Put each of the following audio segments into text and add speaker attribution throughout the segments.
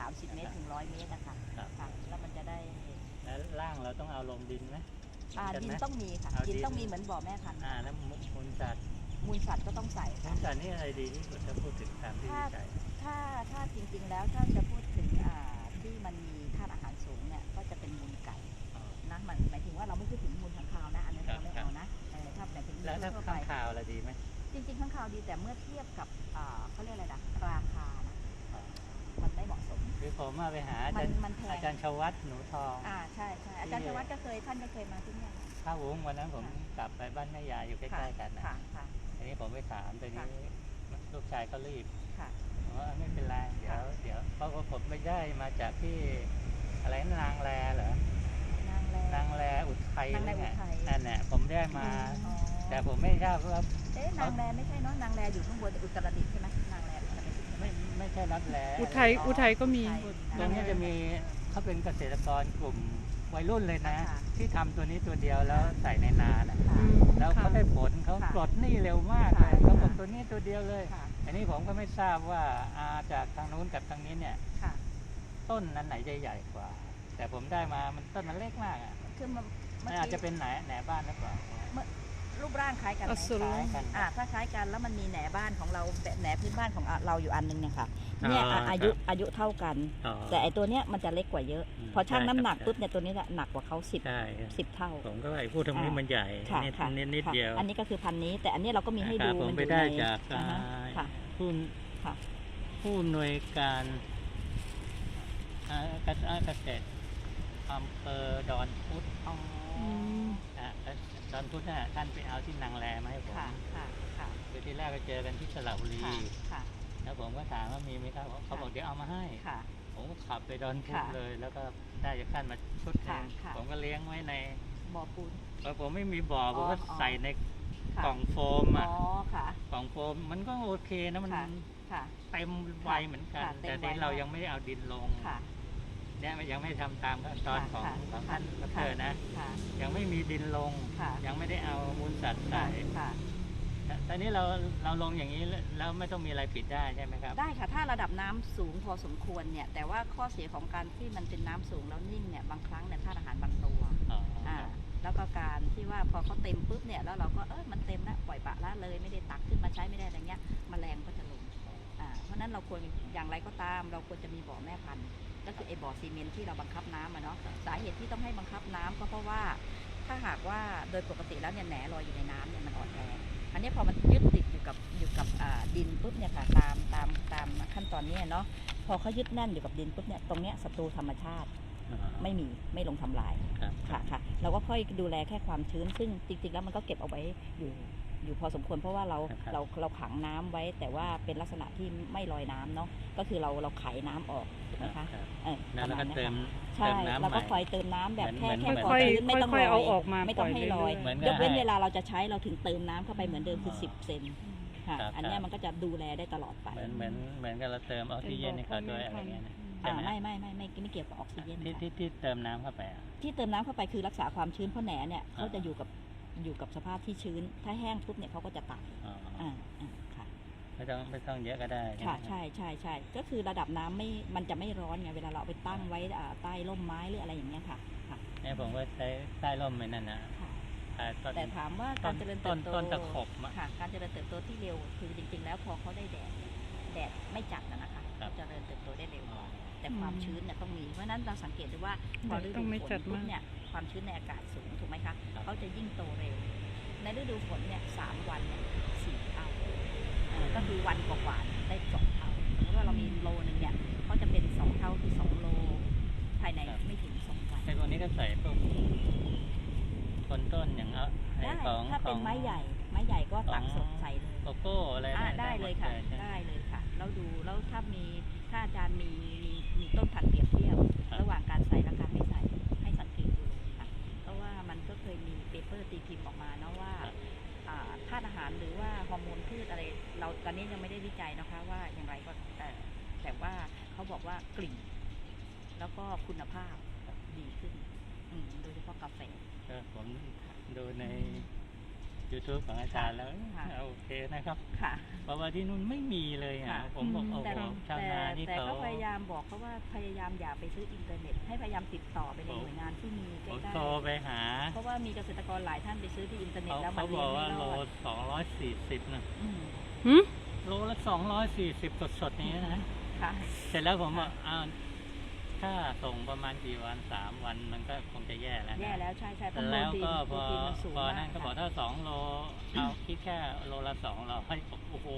Speaker 1: 30 เมตรถึง 100 เมตรนะคะ
Speaker 2: ครับ
Speaker 1: ค่ะแล้วมันจะได้
Speaker 2: แล้วล่างเราต้องเอาลงดินไหม
Speaker 1: อ่า
Speaker 2: ใช่ไหม
Speaker 1: ดินต้องมีค่ะ
Speaker 2: เอาดิ
Speaker 1: ดิ
Speaker 2: น
Speaker 1: นต้องมีเหมือนบ่อแม่พันธุ์
Speaker 2: อ่าแล้วมูมูลสัตว์
Speaker 1: มูลสัตว์ก็ต้องใส่
Speaker 2: มู
Speaker 1: ค่ะ
Speaker 2: ลสัตว์นี่อะไรดีที่สุดถ้าพูดถึงตามที่
Speaker 1: ถ้า
Speaker 2: วิจัย
Speaker 1: ถ้าถ้าจริงๆแล้วถ้าจะพูดถึงอ่าที่มันมีธาตุอาหารสูงเนี่ยก็จะเป็นมูลไก่
Speaker 2: อ๋อ
Speaker 1: นะมันหมายถึงว่าเราไม่พูดถึงมูลข้างคาวนะอันนั้น
Speaker 2: ครับ
Speaker 1: เราไม่
Speaker 2: ครับ
Speaker 1: เอานะเออถ้าหมายถึง
Speaker 2: แล้วถ้า
Speaker 1: ทั่วๆไป
Speaker 2: ข้างข่าวอะไรดีไหม
Speaker 1: จริงๆข้างคาวดีแต่เมื่อเทียบกับอ่าเขาเรียกอะไรนะราคานะ
Speaker 2: อ๋อ
Speaker 1: มัน ไม่เหมาะสม
Speaker 2: คือผมมาไปหาอา
Speaker 1: มั
Speaker 2: จานรย์
Speaker 1: มันแพง
Speaker 2: อาจารย์ชวัฒน์หนูทอง
Speaker 1: อ่าใช่ใช่อาจารย์ชวัฒน์ก็เคยท่านก็เคยมาที่เนี่ย
Speaker 2: ข้าวงวันนั้นผม
Speaker 1: ค่ะ
Speaker 2: กลับไปบ้านแม่ยายอยู่ใกล้ๆกันนะ
Speaker 1: ค่ะค่ะ
Speaker 2: ทีนี้ผมไปถามตอนนี้
Speaker 1: ค่ะ
Speaker 2: ลูกชายก็รีบ
Speaker 1: ค่ะ
Speaker 2: ผมว่าไม่เป็นไรเดี๋ยว
Speaker 1: ค่ะ
Speaker 2: เดี๋ยวเพราะว่าผมไม่ได้มาจากที่อะไรนะนางแรเหรอนา
Speaker 1: งแร
Speaker 2: นางแรอุทัย
Speaker 1: นางแล
Speaker 2: หรือไง
Speaker 1: อุทัย
Speaker 2: นั่นแหละผมได้มา
Speaker 1: อ๋อ
Speaker 2: แต่ผมไม่ทราบว่า
Speaker 1: เอ๊ะนางแรไม่ใช่เนาะนางแรอยู่ข้างบนอุตรดิตถ์ใช่ไหม ไหม
Speaker 2: ไม่ไม่ใช่นัดแร
Speaker 3: อุทัยอุทัยก็มี
Speaker 1: ใช่
Speaker 2: ตรงนี้จะมีเขาเป็นเกษตรกรกลุ่มวัยรุ่นเลยนะ
Speaker 1: ค่ะ
Speaker 2: ที่ทำตัวนี้ตัวเดียวแล้วใส่ในนาน่ะ
Speaker 1: ค่ะ
Speaker 3: อืม
Speaker 2: แล้วเขา
Speaker 3: ค่ะ
Speaker 2: ได้ผลเขา
Speaker 1: ค่ะ
Speaker 2: ปลดหนี้เร็วมาก
Speaker 1: ค่ะ
Speaker 2: เลยเขาบอก
Speaker 1: ค่ะ
Speaker 2: ตัวนี้ตัวเดียวเลย
Speaker 1: ค่ะ
Speaker 2: อันนี้ผมก็ไม่ทราบว่าอาจากทางนู้นกับทางนี้เนี่ย
Speaker 1: ค่ะ
Speaker 2: ต้นนั้นไหนจะใหญ่กว่า แต่ผมได้มามันต้นมันเล็กมากอะ
Speaker 1: คือมัน
Speaker 2: มั
Speaker 1: เมื่
Speaker 2: น
Speaker 1: อ
Speaker 2: อาจ
Speaker 1: กี้
Speaker 2: จะเป็นแหนแหนบ้านหรือเปล่า
Speaker 1: รูปร่างคล้ายกันไหม
Speaker 3: อสุร
Speaker 2: คล้ายกัน
Speaker 1: อ่าถ้าคล้ายกันแล้วมันมีแหนบ้านของเราแบบแหนพื้นบ้านของเราอยู่อันนึงเนี่ยค่ะ
Speaker 2: อ๋อ
Speaker 1: เนี่ยอะ
Speaker 2: ครับ
Speaker 1: อายุอายุเท่ากัน
Speaker 2: อ๋อ
Speaker 1: แต่ไอตัวเนี้ยมันจะเล็กกว่าเยอะ
Speaker 2: อืม
Speaker 1: พอชั่ง
Speaker 2: ใช่
Speaker 1: น้ำหนัก
Speaker 2: ครับ
Speaker 1: ปุ๊บเนี่ยตัวนี้จะหนักกว่าเขาสิบ
Speaker 2: ใช่ครับ
Speaker 1: สิบเท่า
Speaker 2: ผมก็ไอ้พูดตรงนี้
Speaker 1: อ่ามั
Speaker 2: มันใหญ่
Speaker 1: ค่ะ
Speaker 2: นิด
Speaker 1: ค่ะ
Speaker 2: นิดนิด
Speaker 1: ค่ะ
Speaker 2: เดียว
Speaker 1: อันนี้ก็คือพันธุ์นี้ แต่อันนี้เราก็มีให้
Speaker 2: ครั
Speaker 1: ดู
Speaker 2: บผม
Speaker 1: มัน
Speaker 2: ไป
Speaker 1: อยู่
Speaker 2: ได้
Speaker 1: ใน
Speaker 2: จาก
Speaker 1: อ่าฮะ
Speaker 2: อ่า
Speaker 1: ค่ะ
Speaker 2: ผู้
Speaker 1: ค่ะ
Speaker 2: ผู้หน่วยการอ่าเกษเกษตรอำเภอดอนพุธ
Speaker 1: อ๋อ
Speaker 3: อืม
Speaker 2: อะ ดอนพุธน่ะท่านไปเอาที่นางแรมาให้ผม
Speaker 1: ค่ะค่ะค่ะ
Speaker 2: คือที่แรกไปเจอกันที่สระบุรี
Speaker 1: ค่ะค่ะ
Speaker 2: แล้วผมก็ถามว่ามีไหมครับเขาบอกเดี๋ยวเอามาให้
Speaker 1: ค่ะ
Speaker 2: ผมก็ขับไปดอนพุธ
Speaker 1: ค่ะ
Speaker 2: เลย แล้วก็ได้จากท่านมาชุดหนึ
Speaker 1: ค่ะ
Speaker 2: ง
Speaker 1: ค่ะ
Speaker 2: ผมก็เลี้ยงไว้ใน
Speaker 1: บ่อปูน
Speaker 2: พอผมไม่มีบ่อผมก็
Speaker 1: อ๋อ
Speaker 2: ใส่ใน
Speaker 1: ค่ะ
Speaker 2: กล่องโฟม
Speaker 1: อ๋
Speaker 2: อะ
Speaker 1: อค่ะ
Speaker 2: กล่องโฟมมันก็โอเคนะมัน
Speaker 1: ค่ะ ค่ะ
Speaker 2: เต็มใบเหมือนกัน
Speaker 1: ค่ะเต็
Speaker 2: แต่
Speaker 1: มใบ
Speaker 2: ที่เรา
Speaker 1: มาก
Speaker 2: ยังไม่ได้เอาดินลง
Speaker 1: ค่ะ
Speaker 2: เนี่ยมันยังไม่ทำตามขั้นตอนของ
Speaker 1: ค่ะ
Speaker 2: ของ
Speaker 1: ค่ะ
Speaker 2: ท่านด
Speaker 1: ค่ะ
Speaker 2: รนะ
Speaker 1: ค่ะ
Speaker 2: ยังไม่มีดินลง
Speaker 1: ค่ะ
Speaker 2: ยังไม่ได้เอามูลสัตว์
Speaker 1: ค่ะ
Speaker 2: ใส่
Speaker 1: ค่ะ
Speaker 2: แต่ตอนนี้เราเราลงอย่างนี้แล้วแล้วไม่ต้องมีอะไรปิดได้ใช่ไหมครับ
Speaker 1: ได้ค่ะ ถ้าระดับน้ำสูงพอสมควรเนี่ย แต่ว่าข้อเสียของการที่มันเป็นน้ำสูงแล้วนิ่งเนี่ย บางครั้งเนี่ยธาตุอาหารบางตัว
Speaker 2: อ๋อ
Speaker 1: อ่าแล้วก็การที่ว่าพอเขาเต็มปุ๊บเนี่ยแล้วเราก็เออมันเต็มแล้วปล่อยปละละเลยไม่ได้ตักขึ้นมาใช้ไม่ได้อะไรเงี้ยแมลงก็จะลงอ่าเพราะฉะนั้นเราควรอย่างไรก็ตาม เราควรจะมีบ่อแม่พันธุ์ ก็คือไอ้บ่อซีเมนต์ที่เราบังคับน้ำอะเนาะสาเหตุที่ต้องให้บังคับน้ำก็เพราะว่าถ้าหากว่าโดยปกติแล้วเนี่ยแหนลอยอยู่ในน้ำเนี่ยมันอ่อนแรงอันนี้พอมันยึดติดอยู่กับอยู่กับดินปุ๊บเนี่ยค่ะตามตามตามขั้นตอนนี้เนาะพอเขายึดแน่นอยู่กับดินปุ๊บเนี่ยตรงเนี้ยศัตรูธรรมชาติ ไม่มีไม่ลงทำลาย
Speaker 2: ครับ
Speaker 1: ค่ะค่ะเราก็ค่อยดูแลแค่ความชื้น ซึ่งจริงๆแล้วมันก็เก็บเอาไว้อยู่อยู่พอสมควรเพราะว่าเรา
Speaker 2: ครับ
Speaker 1: เราเราขังน้ำไว้ แต่ว่าเป็นลักษณะที่ไม่ลอยน้ำเนาะก็คือเราเราไขน้ำออกถูกไหมคะ
Speaker 2: รับ
Speaker 1: เออ
Speaker 2: แล้วเราก็
Speaker 1: ประาณ
Speaker 2: เติม
Speaker 1: นี้ค่ะใช่
Speaker 2: เติมน้ำ
Speaker 1: เราก็
Speaker 2: ใหม่
Speaker 1: คอยเติมน้ำแบบ
Speaker 2: เหมื
Speaker 1: แค่
Speaker 2: อน
Speaker 1: แค่
Speaker 2: เหมือน
Speaker 1: พอ
Speaker 3: ค่อย
Speaker 1: ชื้นไม่ต้อง
Speaker 3: ค่อยๆ
Speaker 1: ล
Speaker 3: เอา
Speaker 1: อย
Speaker 3: ออกมา
Speaker 1: ไม่ต้องให้ลอย
Speaker 2: เหมือน
Speaker 1: ยกเว้น
Speaker 2: ให้
Speaker 1: เวลาเราจะใช้เราถึงเติมน้ำเข้าไปเหมือนเดิมคือ
Speaker 2: อ๋อ
Speaker 1: 10เซนค่ะ
Speaker 2: ครับ
Speaker 1: อันเนี้
Speaker 2: ครั
Speaker 1: ย
Speaker 2: บ
Speaker 1: มันก็จะดูแลได้ตลอดไป
Speaker 2: เหมือนเหมือนเหมือนกับเราเติมออกซิเจนให้เขาด้วยอะไรเงี้ยนะ ใช่
Speaker 1: อ่า
Speaker 2: ไหม
Speaker 1: ไม่ไม่ไม่ไม่ไม่เกี่ยวกับออกซิเจน
Speaker 2: ที่
Speaker 1: ค่ะ
Speaker 2: ที่ที่เติมน้ำเข้าไปอะ
Speaker 1: ที่เติมน้ำเข้าไปคือรักษาความชื้นเพราะแหนเนี่ยเขา
Speaker 2: อ่า
Speaker 1: จะอยู่กับอยู่กับสภาพที่ชื้น ถ้าแห้งปุ๊บเนี่ยเขาก็จะตาย
Speaker 2: อ๋อ
Speaker 1: อ่าอ่าค่ะ
Speaker 2: ไม่ต้องไม่ต้องเยอะก็ได้ใช่ไหม
Speaker 1: ค่ะใช่ใช่ใช่ก็คือระดับน้ำไม่มันจะไม่ร้อนไงเวลาเราเอาไปตั้งไว้อ่าใต้ร่มไม้หรืออะไรอย่างเงี้ยค่ะค่ะ
Speaker 2: เนี่ยผมก็ใช้ใต้ร่มไปนั่นนะ
Speaker 1: ค่ะ
Speaker 2: แต่ต้น
Speaker 1: แต่ถามว่า
Speaker 2: ต้
Speaker 1: การ
Speaker 2: น
Speaker 1: เจริญ
Speaker 2: ต้
Speaker 1: เติ
Speaker 2: น
Speaker 1: บโต
Speaker 2: ต้นตะขบอะ
Speaker 1: ค่ะ การเจริญเติบโตที่เร็วคือจริง ๆ แล้วพอเขาได้แดดเนี่ย แดดไม่จัดนะนะคะ
Speaker 2: ครับ
Speaker 1: เขาเจริญเติบโตได้เร็วกว่าแต่
Speaker 3: อืม
Speaker 1: ความชื้นเนี่ยต้องมีเพราะฉะนั้นเราสังเกตดูว่าพอฤ
Speaker 3: ต้
Speaker 1: ดู
Speaker 3: องไม่
Speaker 1: ฝน
Speaker 3: จัด
Speaker 1: ปุ๊
Speaker 3: มา
Speaker 1: บ
Speaker 3: ก
Speaker 1: เนี่ยความชื้นในอากาศสูงถูกไหมคะ
Speaker 2: ครับ
Speaker 1: เขาจะยิ่งโตเร็ว ในฤดูฝนเนี่ยสามวันเนี่ยสี่เท่าเออก็คือวันกว่าๆเนี่ยได้สองเท่าสมมติว่าเรามีโลหนึ่งเนี่ยเขาจะเป็นสองเท่าคือสองโล ภายในไม่ถึงสองวัน
Speaker 2: ในพวกนี้ก็ใส่พวกคนต้นอย่างเอาไอ้
Speaker 1: ได้
Speaker 2: ของ
Speaker 1: ถ้า
Speaker 2: ข
Speaker 1: เป็
Speaker 2: อนง
Speaker 1: ไม้ใหญ่ ไม้ใหญ่ก็ตัก
Speaker 2: ของ
Speaker 1: สดใส่เลย
Speaker 2: โกโก้อะไร
Speaker 1: อ่า
Speaker 2: นะ
Speaker 1: ได้เลยค่ะ
Speaker 2: หมใช่ไหม
Speaker 1: ได้เลยค่ะ แล้วดูแล้วถ้ามีถ้าอาจารย์มีมีมีต้นพันธุ์เปรียบเทียบ
Speaker 2: ครับ
Speaker 1: ระหว่างการใส่และการไม่ใส่ให้สังเกตดูเลยค่ะเพราะว่ามันก็เคยมีเปเปอร์ตีพิมพ์ออกมาเนาะว่าอ่าธาตุอาหารหรือว่าฮอร์โมนพืชอะไร เราตอนนี้ยังไม่ได้วิจัยนะคะว่าอย่างไรก็แต่แต่ว่าเขาบอกว่ากลิ่น แล้วก็คุณภาพดีขึ้นอืมโดยเฉพาะกาแฟ
Speaker 2: ก็ผมดูใน YouTube ของอาจารย์แล้ว
Speaker 1: ค่ะ
Speaker 2: เอาโอเคนะครับ
Speaker 1: ค่ะ
Speaker 2: เพราะว่าที่นู่นไม่มีเลยอะ
Speaker 1: ค่ะ
Speaker 2: ผมบอกโอ้
Speaker 1: แต่
Speaker 2: โหชาว
Speaker 1: แต่
Speaker 2: นานี่
Speaker 1: แต่
Speaker 2: เขา
Speaker 1: ก็พยายามบอกเขาว่าพยายามอย่าไปซื้ออินเทอร์เน็ต ให้พยายามติดต่อไปใน
Speaker 2: ผม
Speaker 1: หน่วยงานที่มีใก
Speaker 2: ผม
Speaker 1: ล้
Speaker 2: โทรไปหา
Speaker 1: ๆเพราะว่ามีเกษตรกรหลายท่านไปซื้อที่อินเทอร์เน็ต
Speaker 2: เขา
Speaker 1: แล้วมั
Speaker 2: เขา
Speaker 1: น
Speaker 2: บ
Speaker 1: เรีย
Speaker 2: อนก
Speaker 1: ไม่
Speaker 2: ว่ารโล
Speaker 1: อด
Speaker 2: สองร้อยสี่สิบนะ
Speaker 1: อืม
Speaker 3: หืม
Speaker 2: โลละสองร้อยสี่สิบสดๆนี้นะ
Speaker 1: ค่ะ
Speaker 2: เสร็จแล้วผมบอกอ้าว ถ้าส่งประมาณกี่วันสามวันมันก็คงจะแย่แล้วนะ
Speaker 1: แย่แล้วใช่ใช่เพราะโปร
Speaker 2: แล้ว
Speaker 1: ตีน
Speaker 2: ก็
Speaker 1: โป
Speaker 2: พ
Speaker 1: ร
Speaker 2: อ
Speaker 1: ตีนมันสูง
Speaker 2: พอ
Speaker 1: มาก
Speaker 2: นั่นก็บอก
Speaker 1: ค่ะ
Speaker 2: ถ้าสองโลเอาคิดแค่โลละสองร้อยโอ้โห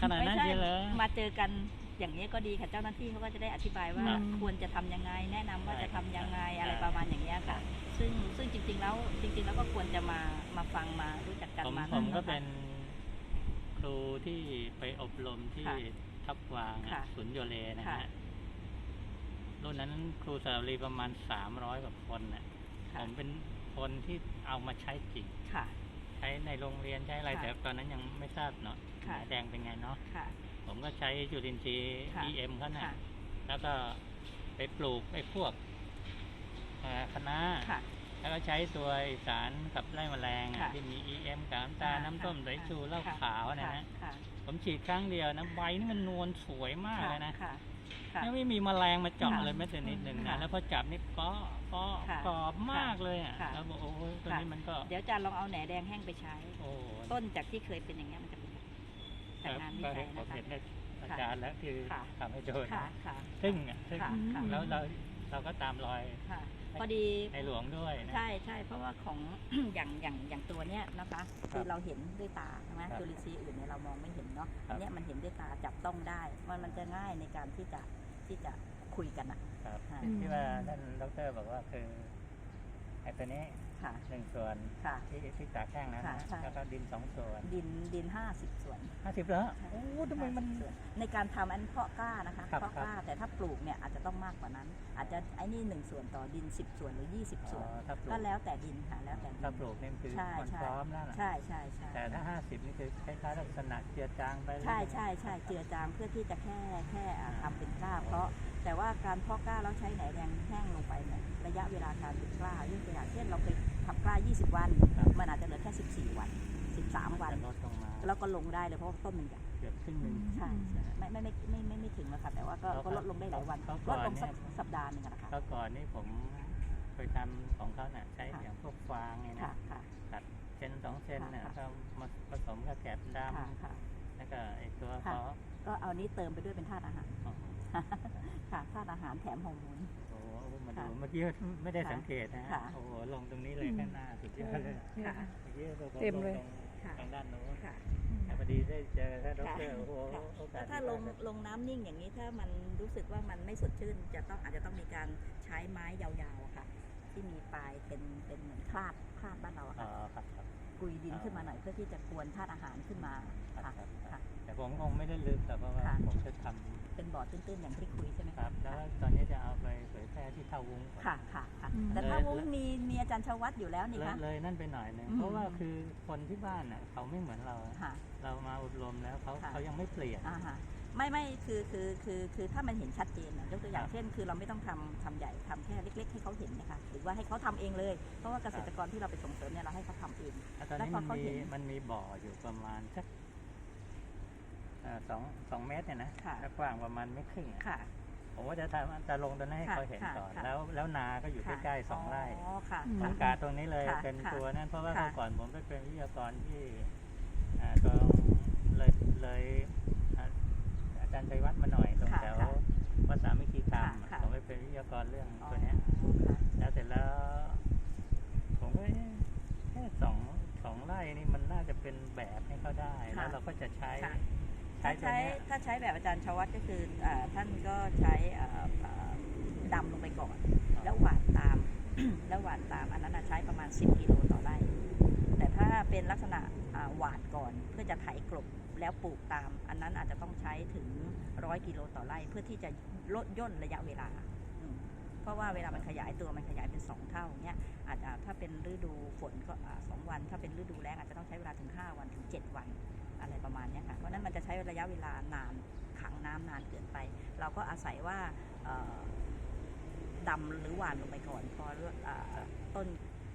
Speaker 2: ขนาดนั้น
Speaker 1: ไม่
Speaker 2: เชียวเลย
Speaker 1: มาเจอกันอย่างนี้ก็ดีค่ะเจ้าหน้าที่เขาก็จะได้อธิบายว่า
Speaker 2: ครับ
Speaker 1: ควรจะทำยังไง แนะนำว่า
Speaker 2: ใช่
Speaker 1: จะทำยังไง
Speaker 2: ครับ
Speaker 1: อะไรประมาณอย่างเงี้ยค่ะซึ่งซึ่งจริง ๆ แล้วจริง ๆ แล้วก็ควรจะมามาฟังมารู้จักกัน
Speaker 2: ผม
Speaker 1: มา
Speaker 2: ผม
Speaker 1: นั่น
Speaker 2: ก็
Speaker 1: นะคะ
Speaker 2: เป็นครูที่ไปอบรมที่
Speaker 1: ค่ะ
Speaker 2: ทับกวางอะ
Speaker 1: ค่ะ
Speaker 2: ศูนย์โยเลนะ
Speaker 1: ค่ะ
Speaker 2: ฮะ รุ่นนั้นครูสาวรีประมาณสามร้อยกว่าคนน่ะผ
Speaker 1: ค่ะ
Speaker 2: มเป็นคนที่เอามาใช้จริง
Speaker 1: ค่ะ
Speaker 2: ใช้ในโรงเรียนใช้อะไร
Speaker 1: ค่ะ
Speaker 2: แต่ตอนนั้นยังไม่ทราบเนาะ
Speaker 1: ค่ะ
Speaker 2: หมายแดงเป็นไงเนาะ
Speaker 1: ค่ะ
Speaker 2: ผมก็ใช้จุลินทรีย์
Speaker 1: ค่ะ
Speaker 2: EM เขาน่ะ
Speaker 1: ค่ะ
Speaker 2: แล้วก็ไปปลูกไอ้พวกเอ่อคะน้า
Speaker 1: ค่ะ
Speaker 2: แล้วก็ใช้ตัวไอ้สารขับไล่แมลงอะ
Speaker 1: ค่ะ
Speaker 2: ที่มี EM กากน้ำตาลน้ำส้มสายชูเหล้า
Speaker 1: ค่ะ
Speaker 2: ขาวนะฮะ
Speaker 1: ค่ะ
Speaker 2: ผมฉีดครั้งเดียวนะใบนี่มันนวลสวยมากเลยนะ
Speaker 1: ค่ะ ค่ะ
Speaker 2: ยังไม่มีแมลงมาเจาะ
Speaker 1: ค่ะ
Speaker 2: เลยแม้แต่นิดหนึ่ง
Speaker 1: ค่ะ
Speaker 2: นะแล้วพอจับนี่ก็ก็
Speaker 1: ค่ะ
Speaker 2: กรอบมากเลยอะ
Speaker 1: ค่ะ
Speaker 2: แล้วบอกโอ้โหตัว
Speaker 1: ค่ะ
Speaker 2: นี้มันก็
Speaker 1: เดี๋ยวอาจารย์ลองเอาแหนแดงแห้งไปใช้
Speaker 2: โอ้
Speaker 1: ต้นจากที่เคยเป็นอย่างเงี้ยมันจะเป็นแบบจากงานวิ
Speaker 2: ก็
Speaker 1: จั
Speaker 2: เห็
Speaker 1: ย
Speaker 2: นผ
Speaker 1: นะ
Speaker 2: ม
Speaker 1: คะ
Speaker 2: เห็นในอาจารย์แล้วคือ
Speaker 1: ค่ะ
Speaker 2: ทำให้โดน
Speaker 1: ค่ะค่ะ
Speaker 2: ซึ่งอะซึ่ง
Speaker 1: ค่ะค่ะ
Speaker 2: แล้วเราเราก็ตามรอย
Speaker 1: ค่ะ พอดี
Speaker 2: ในหลวงด้วยนะ
Speaker 1: ใช่ใช่เพราะว่าของ อย่างอย่างอย่างตัวเนี้ยนะคะ คือเราเห็นด้วยตาใช่ไหม
Speaker 2: ครับ
Speaker 1: จุลินทรีย์อื่นเนี่ยเรามองไม่เห็นเนาะ
Speaker 2: ครับ
Speaker 1: อันเนี้ยมันเห็นด้วยตาจับต้องได้ มันมันจะง่ายในการที่จะ ที่จะคุยกันอะ
Speaker 2: ครับ
Speaker 1: ค่ะ
Speaker 2: ที่ว่าท่านดรบอกว่าคือ ไอ้ตัวนี้
Speaker 1: ค่ะ
Speaker 2: หนึ่งส่วน
Speaker 1: ค่ะ
Speaker 2: ที่ที่ตากแห้งนะ
Speaker 1: ค่ะใช่
Speaker 2: แล้วก็ดินสองส่วน
Speaker 1: ดินดินห้าสิบส่วน
Speaker 2: ห้าสิบแล้วโอ้ทำไมมัน
Speaker 1: 50ส่วนในการทำอันเพาะกล้านะคะ
Speaker 2: ครับ
Speaker 1: เพาะกล้าแต่ถ้าปลูกเนี่ยอาจจะต้องมากกว่านั้น อาจจะไอ้นี่หนึ่งส่วนต่อดินสิบส่วนหรือยี่สิบส่วน
Speaker 2: อ๋อถ้าปลู
Speaker 1: ก็
Speaker 2: ก
Speaker 1: แล้วแต่ดินค่ะแล้วแต่ดิ
Speaker 2: ถ้านปลูกนี่คือ
Speaker 1: ใช่
Speaker 2: มัน
Speaker 1: ใช่
Speaker 2: พร้อมแล้วนะ
Speaker 1: ใช่ใช่ใช่
Speaker 2: แต่ถ้าห้าสิบนี่คือคล้ายๆลักษณะเจือจางไป
Speaker 1: ใช่ใช่ใช่เจือจางเพื่อที่จะแค่แค่อ่าทำเป็นกล้า เพราะ แต่ว่าการเพาะกล้าแล้วใช้ไหนแดงแห้งลงไปเนี่ยระยะเวลาการเป็นกล้ายกตัวอย่างเช่นเราเคยทำกล้า 20 วัน มันอาจจะเหลือแค่ 14 วัน 13 วัน
Speaker 2: จะลดลงมา
Speaker 1: แล้วก็ลงได้เลยเพราะว่าต้นมันใหญ่
Speaker 2: เกือบครึ่งหนึ่ง
Speaker 1: ใช่ใช่ไม่ไม่ไม่ไม่ไม่ไม่ถึงแล้วค่ะแต่ว่าก็
Speaker 2: แล้ว
Speaker 1: ก็ลดลงได้หลายวัน
Speaker 2: เขา
Speaker 1: ลดลงสัก
Speaker 2: ก่อนเนี่ย
Speaker 1: สัปดาห์หนึ่งอะนะคะ
Speaker 2: ก็ก่อนนี่ผมเคยทำของเขาเนี่ยใช้
Speaker 1: ค่ะ
Speaker 2: อย่างพวกฟางเนี่ย
Speaker 1: ค่ะ
Speaker 2: นะ
Speaker 1: ค่ะ
Speaker 2: ตัดเซนสองเซนเนี่ย
Speaker 1: ค่ะ
Speaker 2: ก็มาผสมกับแกบด
Speaker 1: ค่ะค่ะำ
Speaker 2: แล้วก็ไอ้ตัว
Speaker 1: ค่ะ
Speaker 2: เขา
Speaker 1: ก็เอานี้เติมไปด้วยเป็นธาตุอาหาร
Speaker 2: อ๋อ
Speaker 1: ค่ะธาตุอาหารแถมฮอร์โมน
Speaker 2: โอ้โหมา
Speaker 1: ค่ะ
Speaker 2: ดูเมื่อกี้ไม่ได้
Speaker 1: ค่ะ
Speaker 2: สังเกตนะฮะ
Speaker 1: ค่ะ
Speaker 2: โอ้โหลงตรงนี้เลยข้างหน้าสุดยอดเลย
Speaker 1: ค่ะ
Speaker 2: เมื่อกี้รา
Speaker 3: เต็มเลย
Speaker 2: งตรง
Speaker 1: ค่ะ
Speaker 2: ทางด้านโน้น
Speaker 1: ค่ะ
Speaker 2: แต่พอดีได้เจอท่านด
Speaker 1: ค่ะ
Speaker 2: รโอ้โห
Speaker 1: ค่ะ
Speaker 2: โอกา
Speaker 1: แล้
Speaker 2: ส
Speaker 1: วถ้าลงลงน้ำนิ่งอย่างนี้ถ้ามันรู้สึกว่ามันไม่สดชื่น จะต้องอาจจะต้องมีการใช้ไม้ยาวๆอะค่ะ ที่มีปลายเป็นเป็นเหมือนคลาดคลาดบ้านเราอะ
Speaker 2: อ๋อ
Speaker 1: ค่ะ
Speaker 2: ครับครับ
Speaker 1: กุยดินขึ้นมาหน่อยเพื่อที่จะกวนธาตุอาหารขึ้นมา
Speaker 2: ครับ
Speaker 1: ค่ะ
Speaker 2: ครับ
Speaker 1: ค่ะ
Speaker 2: แต่ผมคงไม่ได้ลึกแต่เพราะว่า
Speaker 1: ค่ะ
Speaker 2: ผมจะทำ
Speaker 1: เป็นบ่อตื้นๆอย่างที่คุยใช่ไหม
Speaker 2: ครับแล้วตอนนี้จะเอาไปเผยแพร่ที่ท่าวุ้งก่อน
Speaker 1: ค่ะค่ะค่ะ
Speaker 3: อืม
Speaker 1: แต่ถ้า
Speaker 2: เลย
Speaker 1: วุ้งมีมีอาจารย์ชวัตอยู่แล้วนี่
Speaker 2: เลย
Speaker 1: คะ
Speaker 2: เลยนั่นไปหน่อยหนึง
Speaker 1: อืม
Speaker 2: เพราะว่าคือคนที่บ้านน่ะเขาไม่เหมือนเรา
Speaker 1: ค่ะ
Speaker 2: เรามาอบรมแล้วเขา
Speaker 1: ค่ะ
Speaker 2: เขายังไม่เปลี่ยน
Speaker 1: อ่าฮะ ไม่ไม่คือคือคือคือถ้ามันเห็นชัดเจนนะยกตัวอย่าง
Speaker 2: ครับ
Speaker 1: เช่น คือเราไม่ต้องทำทำใหญ่ทำแค่เล็ก ๆ ให้เขาเห็นนะคะหรือว่าให้เขาทำเองเลย เพราะว่าเกษตรกรที่เราไปส่งเสริมเนี่ยเราให้เขาทำเอง
Speaker 2: แล้วตอน
Speaker 1: แล้ว
Speaker 2: นี้
Speaker 1: พอ
Speaker 2: มัน
Speaker 1: เขา
Speaker 2: มี
Speaker 1: เห็น
Speaker 2: มันมีบ่ออยู่ประมาณสักเอ่อสองสองเมตรเนี่ยนะ
Speaker 1: ค่ะ
Speaker 2: แล้วกว้างประมาณเมตรครึ่งอะ
Speaker 1: ค่ะ
Speaker 2: ผมว่าจะทำจะลงตรงนั้นให้
Speaker 1: ค่ะ
Speaker 2: เขาเห็น
Speaker 1: ค่ะ
Speaker 2: ก่อน
Speaker 1: ค่ะ
Speaker 2: แล้วแล้วนาก็อยู่
Speaker 1: ค่ะ
Speaker 2: ใกล้ๆสองไร่
Speaker 1: อ๋อค่ะ
Speaker 3: อืม
Speaker 2: ทำการตรงนี้เลย
Speaker 1: ค่ะ
Speaker 2: เป็น
Speaker 1: ค่ะ
Speaker 2: ตัวนั้นเพราะว่า
Speaker 1: ค่ะ
Speaker 2: เมื่อก่อนผมไปเป็นวิทยากรที่อ่าตรงเลยเลยอ่าอา จารย์ชัยวัฒน์มาหน่อยตรง
Speaker 1: ค่ะ
Speaker 2: แถว
Speaker 1: ค่ะ
Speaker 2: วัดสามัคคีธรรม
Speaker 1: ค่ะค่ะ
Speaker 2: ผมไปเป็นวิทยากรเรื่อง
Speaker 1: อ๋อ
Speaker 2: ตัวเนี้ย
Speaker 1: ค่ะ
Speaker 2: แล้วเสร็จแล้ว ผมก็เอ๊ะแค่สองสองไร่นี่มันน่าจะเป็นแบบให้เขาได้
Speaker 1: ค่ะ
Speaker 2: แล้วเราก็จะใช้
Speaker 1: ค่ะ
Speaker 2: ใช้
Speaker 1: ถ้า
Speaker 2: ตัว
Speaker 1: ใช้
Speaker 2: เนี้ย
Speaker 1: ถ้าใช้แบบอาจารย์ชวัตก็คืออาท่านก็ใช้อ่าอ่าดำลงไปก่อน แล้วหวานตาม แล้วหวานตามอันนั้นนะใช้ประมาณ 10กิโลต่อไร่ แต่ถ้าเป็นลักษณะหวานก่อน เพื่อจะไถกลบแล้วปลูกตาม อันนั้นอาจจะต้องใช้ถึงร้อยกิโลต่อไร่เพื่อที่จะลดย่นระยะเวลา เพราะว่าเวลามันขยายตัวมันขยายเป็น 2 เท่าเนี้ยอาจจะถ้าเป็นฤดูฝนก็สองวัน ถ้าเป็นฤดูแล้งอาจจะต้องใช้เวลาถึง 5 วันถึง 7 วันอะไรประมาณนี้ค่ะเพราะนั้นมันจะใช้ระยะเวลานานขังน้ำนานเกินไป เราก็อาศัยว่าดำหรือหวานลงไปก่อน พออต้น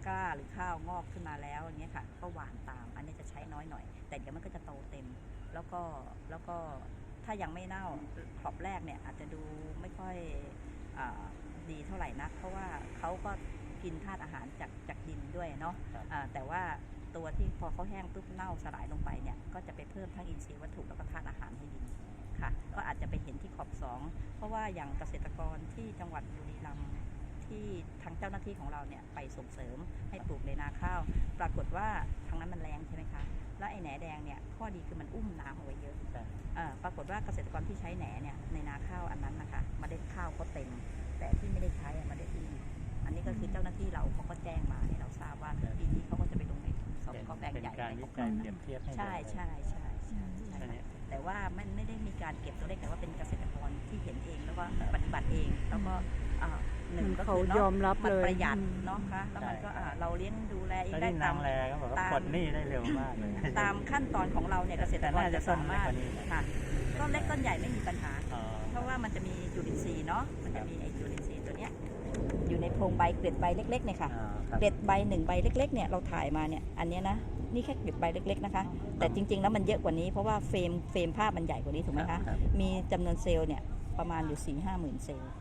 Speaker 1: กล้าหรือข้าวงอกขึ้นมาแล้วอย่างเงี้ยค่ะ ก็หวานตาม อันนี้จะใช้น้อยหน่อย แต่เดี๋ยวมันก็จะโตเต็ม แล้วก็แล้วก็ถ้ายังไม่เน่าขอบแรกเนี่ยอาจจะดูไม่ค่อยอาดีเท่าไหร่นัก เพราะว่าเขาก็กินธาตุอาหารจากจากดินด้วยเนาะ
Speaker 2: ครับ
Speaker 1: อ่าแต่ว่าตัวที่พอเขาแห้งปุ๊บเน่าสลายลงไปเนี่ยก็จะไปเพิ่มทั้งอินทรีย์วัตถุแล้วก็ธาตุอาหารให้ดินค่ะ ก็อาจจะไปเห็นที่ขอบสองเพราะว่าอย่างเกษตรกรที่จังหวัดบุรีรัมย์ ที่ทางเจ้าหน้าที่ของเราเนี่ยไปส่งเสริมให้ปลูกในนาข้าว ปรากฏว่าทางนั้นมันแรงใช่ไหมคะแล้วไอ้แหนแดงเนี่ยข้อดีคือมันอุ้มน้ำเอาไว้เยอะ
Speaker 2: ใช่
Speaker 1: เอ่อปรากฏว่าเกษตรกรที่ใช้แหนเนี่ยในนาข้าวอันนั้นนะคะเมล็ดข้าวเขาเต็ม แต่ที่ไม่ได้ใช้อะเมล็ดอื่นอันนี้ก็คือเจ้าหน้าที่เราเขาก็แจ้งมาให้เราทราบว่าปีนี้เขาก็จะไปลงในสอบ
Speaker 2: เป็น
Speaker 1: ก็แปลง
Speaker 2: เป็น
Speaker 1: ใหญ่
Speaker 2: การ
Speaker 1: ใน
Speaker 2: วิ
Speaker 1: ของ
Speaker 2: จั
Speaker 1: เขา
Speaker 2: ยเปรียบเทียบให้ดู
Speaker 1: ใช่ใช่ใช่ใช่ใช่
Speaker 2: อันนี้
Speaker 1: แต่ว่ามันไม่ได้มีการเก็บตัวเลขแต่ว่าเป็นเกษตรกรที่เห็นเองแล้วก็ปฏิบัติเองแล้วก็อ่า หนึ่งก็
Speaker 3: เขา
Speaker 1: คือเนาะ
Speaker 3: ยอมรับ
Speaker 1: มัน
Speaker 3: เลย
Speaker 1: ประหยัด
Speaker 3: อืม
Speaker 1: เนาะคะแล้วมันก็
Speaker 2: ใช่
Speaker 1: อ่าเราเลี้ยงดูแลเอง
Speaker 2: แล้ว
Speaker 1: ได้
Speaker 2: ที่
Speaker 1: ตาม
Speaker 2: นางแลก็บอกว่า
Speaker 1: ตาม
Speaker 2: ปลดหนี้ได้เร็วมากเลย
Speaker 1: ตามขั้นตอนของเราเนี่ยเกษตรกร
Speaker 2: แต่น่าจะ
Speaker 1: จะสามารถ
Speaker 2: ต้นเล็กกว่านี้
Speaker 1: ค่ะต้นเล็กต้นใหญ่ไม่มีปัญหา
Speaker 2: อ๋อ
Speaker 1: เพราะว่ามันจะมีจุลินทรีย์เนาะมัน
Speaker 2: ครั
Speaker 1: จะ
Speaker 2: บ
Speaker 1: มีไอจุลินทรีย์ตัวเนี้ยอยู่ในโพรงใบเกล็ดใบเล็กๆเนี่ยค่ะ
Speaker 2: อ๋อครับ
Speaker 1: เกล็ดใบหนึ่งใบเล็ก ๆ เนี่ยเราถ่ายมาเนี่ยอันเนี้ยนะนี่แค่เกล็ดใบเล็ก ๆ นะคะ แต่จริง ๆ แล้วมันเยอะกว่านี้เพราะว่าเฟรมเฟรมภาพมันใหญ่กว่านี้ถูกไหม
Speaker 2: ครั
Speaker 1: คะ
Speaker 2: บครับ
Speaker 1: มีจำนวนเซลล์เนี่ยประมาณอยู่4ี่ห้าหมื่นเซลล์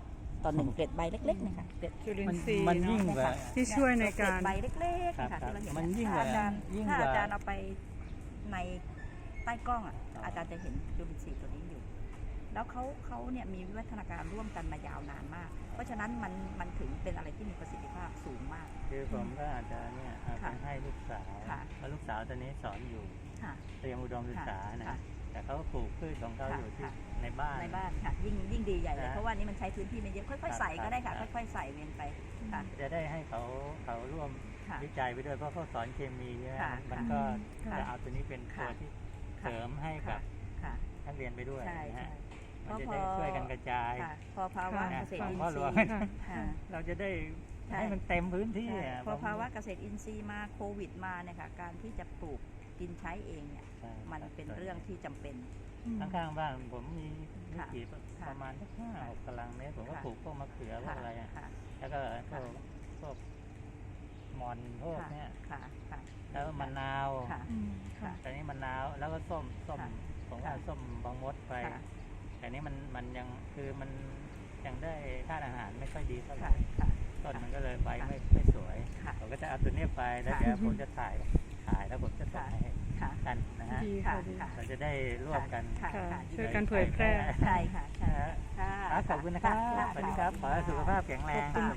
Speaker 1: ต่อหนึ่งเกล็ดใบเล็กๆเนะคะเกล็ด
Speaker 3: จุลิ
Speaker 2: มันน
Speaker 3: ทรีย์
Speaker 2: มัน
Speaker 3: เนอะ
Speaker 2: ยิ่งกว่า
Speaker 3: ที่ช่วยในการ
Speaker 1: เกล็ดใบเล็กๆนะ
Speaker 2: ครั
Speaker 1: คะ
Speaker 2: บ
Speaker 1: ที่เราเห็น
Speaker 2: มันยิ่ง
Speaker 1: ถ้าก
Speaker 2: ว่า
Speaker 1: อาจารย์
Speaker 2: ยิ่ง
Speaker 1: ถ้าก
Speaker 2: ว่า
Speaker 1: อาจารย์เอาไปในใต้กล้องอะ
Speaker 2: อ๋ออ
Speaker 1: อาจารย์จะเห็นจุลินทรีย์ตัวนี้อยู่ แล้วเขาเขาเนี่ยมีวิวัฒนาการร่วมกันมายาวนานมาก เพราะฉะนั้นมันมันถึงเป็นอะไรที่มีประสิทธิภาพสูงมาก
Speaker 2: คือผมก็อาจจะเนี่ยเอาไป
Speaker 1: ค่ะ
Speaker 2: ให้ลูกสาว
Speaker 1: ค่ะ
Speaker 2: เพราะลูกสาวตอนนี้สอนอยู่
Speaker 1: ค่ะ
Speaker 2: เตรียมอุดมศึกษานะ
Speaker 1: ค่ะ
Speaker 2: แต่เขาปลูกพืชของเขา
Speaker 1: ค่ะ
Speaker 2: อยู่ที่
Speaker 1: ค่ะ
Speaker 2: ในบ้าน
Speaker 1: ในบ้านค่ะ ยิ่งยิ่งดีใหญ่เลย
Speaker 2: นะ
Speaker 1: เพราะว่านี่มันใช้พื้นที่ไม่เยอะค่
Speaker 2: ครั
Speaker 1: อย
Speaker 2: บ
Speaker 1: ๆใส่ก็ได้ค่ะ
Speaker 2: ครับ
Speaker 1: ค่อย ๆ ใส่เวียนไปค่ะ
Speaker 2: จะได้ให้เขาเขาร่วม
Speaker 1: ค่ะ
Speaker 2: วิจัยไปด้วยเพราะเขาสอนเคมีใช่ไหม
Speaker 1: ค่ะ
Speaker 2: มัน
Speaker 1: ค่ะ
Speaker 2: ก็
Speaker 3: ค่ะ
Speaker 2: จะเอาตัวนี้เป็นตัว
Speaker 1: ค่ะ
Speaker 2: ที่
Speaker 1: ค่ะ
Speaker 2: เสริมให้กั
Speaker 1: ค่ะ
Speaker 2: บ
Speaker 1: ค่ะ
Speaker 2: นักเรียนไปด้วย
Speaker 1: ใช่
Speaker 2: นะ
Speaker 1: ใช่
Speaker 2: ฮะ
Speaker 1: เพ
Speaker 2: มัน
Speaker 1: ราะ
Speaker 2: จะ
Speaker 1: พอ
Speaker 2: ได้ช่วยกันกระจาย
Speaker 1: ค่ะ พอภาวะ
Speaker 3: ค่ะ
Speaker 1: เกษตรอิน
Speaker 2: พ่อ
Speaker 1: ท
Speaker 2: หล
Speaker 1: รี
Speaker 2: วง
Speaker 1: ย์
Speaker 3: ค่ะ
Speaker 1: ค่ะ
Speaker 2: เราจะได้
Speaker 1: ใช่
Speaker 2: ให้มันเต็มพื้นที่
Speaker 1: ใช่
Speaker 2: อะ
Speaker 1: พอ
Speaker 2: ผม
Speaker 1: ภาวะเกษตรอินทรีย์มาโควิดมาเนี่ยค่ะ การที่จะปลูก กินใช้เองเนี่ย
Speaker 2: ใช่
Speaker 1: มัน
Speaker 2: ครับ
Speaker 1: เป็นเรื่องที่จำเป็น
Speaker 2: ข้างๆบ้านผมมีมี
Speaker 1: ค่ะ
Speaker 2: กี่
Speaker 1: ค่ะ
Speaker 2: ประมาณสักห้าหกตารางเมตรผมก็
Speaker 1: ค่ะ
Speaker 2: ปลูกพวกมะเขือพวก
Speaker 1: ค่ะ
Speaker 2: อะไรอะ
Speaker 1: ค่ะ
Speaker 2: แล้วก็พวกพวกมอนพวก
Speaker 1: ค่ะ
Speaker 2: เนี้ย
Speaker 1: ค่ะค่ะ
Speaker 2: แล้วมะนาว
Speaker 1: ค่ะ
Speaker 3: อืมค่ะ
Speaker 2: แต่นี้มะนาวแล้วก็ส้มส้ม
Speaker 1: ค่ะ
Speaker 2: ผมว่า
Speaker 1: ค่ะ
Speaker 2: ส้มบางมดไป
Speaker 1: ค่ะ
Speaker 2: แต่นี้มันมันยังคือมันยังได้ธาตุอาหารไม่ค่อยดีเท่าไหร่
Speaker 1: ค่ะค่ะ
Speaker 2: ต้นมันก็เลยใบ
Speaker 1: ค่ะ
Speaker 2: ไม่ไม่สวย
Speaker 1: ค่ะ
Speaker 2: ผมก็จะเอาตัวเนี้ยไปแล้ว
Speaker 1: ค่ะ
Speaker 2: เดี๋ยวผมจะถ่าย ถ่ายแล้วผมจะส่ง
Speaker 1: ค่ะ
Speaker 2: ให้
Speaker 1: ค่ะ
Speaker 2: กันนะฮะ
Speaker 3: ดี
Speaker 1: ค่ะ
Speaker 3: ค่ะดี
Speaker 1: ค่ะ
Speaker 2: เราจะได้ร่วมกัน
Speaker 1: ค่ะ
Speaker 3: ค่ะ
Speaker 1: ค่ะ
Speaker 3: ช่วยกันเผยแพร่
Speaker 1: ใช่ค่ะใช่
Speaker 2: นะฮะ
Speaker 1: ค่ะ
Speaker 2: ครับขอบคุณนะครับ
Speaker 1: ค่ะ
Speaker 2: สวัสดีครับ ขอให้สุขภาพแข็งแรง
Speaker 3: ขอบคุณค่ะ